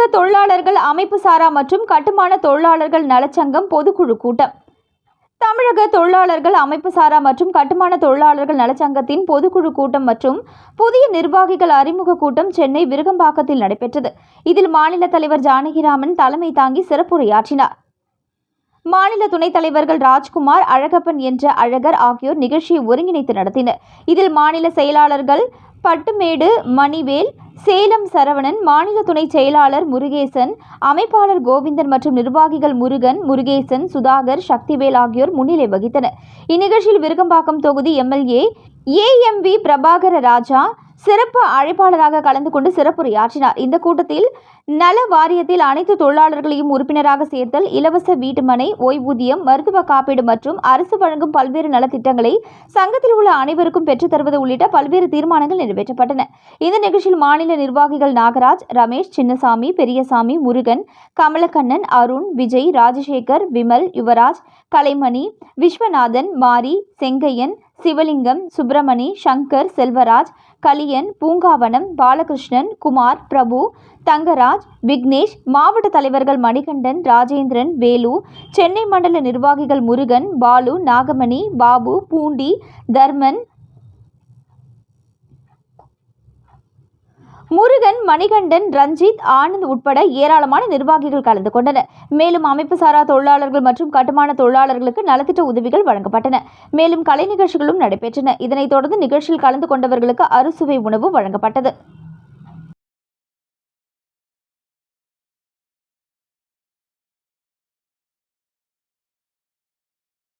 தமிழக தொழிலாளர்கள் அமைப்பு சாரா மற்றும் கட்டுமான தொழிலாளர்கள் நலச்சங்கம் பொதுக்குழு கூட்டம். தமிழக தொழிலாளர்கள் அமைப்பு சாரா மற்றும் கட்டுமான தொழிலாளர்கள் நலச்சங்கத்தின் பொதுக்குழு கூட்டம் மற்றும் புதிய நிர்வாகிகள் அறிமுக கூட்டம் சென்னை விருகம்பாக்கத்தில் நடைபெற்றது. இதில் மாநில தலைவர் ஜானகிராமன் தலைமை தாங்கி சிறப்புரையாற்றினார். மாநில துணைத் தலைவர்கள் ராஜ்குமார் அழகப்பன் என்ற அழகர் ஆகியோர் நிகழ்ச்சியை ஒருங்கிணைத்து நடத்தினர். இதில் மாநில செயலாளர்கள் பட்டுமேடு மணிவேல் சேலம் சரவணன் மாநில துணை செயலாளர் முருகேசன் அமைப்பாளர் கோவிந்தன் மற்றும் நிர்வாகிகள் முருகன் முருகேசன் சுதாகர் சக்திவேல் ஆகியோர் முன்னிலை வகித்தனர். இந்நிகழ்ச்சியில் விருகம்பாக்கம் தொகுதி எம்எல்ஏ ஏஎம்வி பிரபாகர ராஜா சிறப்பு அழைப்பாளராக கலந்து கொண்டு சிறப்புரையாற்றினார். இந்த கூட்டத்தில் நல வாரியத்தில் அனைத்து தொழிலாளர்களையும் உறுப்பினராக சேர்த்தல் இலவச வீட்டுமனை ஓய்வூதியம் மருத்துவ காப்பீடு மற்றும் அரசு வழங்கும் பல்வேறு நலத்திட்டங்களை சங்கத்தில் உள்ள அனைவருக்கும் பெற்றுத் தருவது உள்ளிட்ட பல்வேறு தீர்மானங்கள் நிறைவேற்றப்பட்டன. இந்த நிகழ்ச்சியில் மாநில நிர்வாகிகள் நாகராஜ் ரமேஷ் சின்னசாமி பெரியசாமி முருகன் கமலக்கண்ணன் அருண் விஜய் ராஜசேகர் விமல் யுவராஜ் கலைமணி விஸ்வநாதன் மாரி செங்கையன் சிவலிங்கம் சுப்பிரமணி சங்கர் செல்வராஜ் கலியன் பூங்காவனம் பாலகிருஷ்ணன் குமார் பிரபு தங்கராஜ் விக்னேஷ் மாவட்ட தலைவர்கள் மணிகண்டன் ராஜேந்திரன் வேலு சென்னை மண்டல நிர்வாகிகள் முருகன் பாலு நாகமணி பாபு பூண்டி தர்மன் முருகன் மணிகண்டன் ரஞ்சித் ஆனந்த் உட்பட ஏராளமான நிர்வாகிகள் கலந்து கொண்டனர். மேலும் அமைப்பு சாரா தொழிலாளர்கள் மற்றும் கட்டுமான தொழிலாளர்களுக்கு நலத்திட்ட உதவிகள் வழங்கப்பட்டன. மேலும் கலை நிகழ்ச்சிகளும் நடைபெற்றன. இதனைத் தொடர்ந்து நிகழ்ச்சியில் கலந்து கொண்டவர்களுக்கு அறுசுவை உணவு வழங்கப்பட்டது.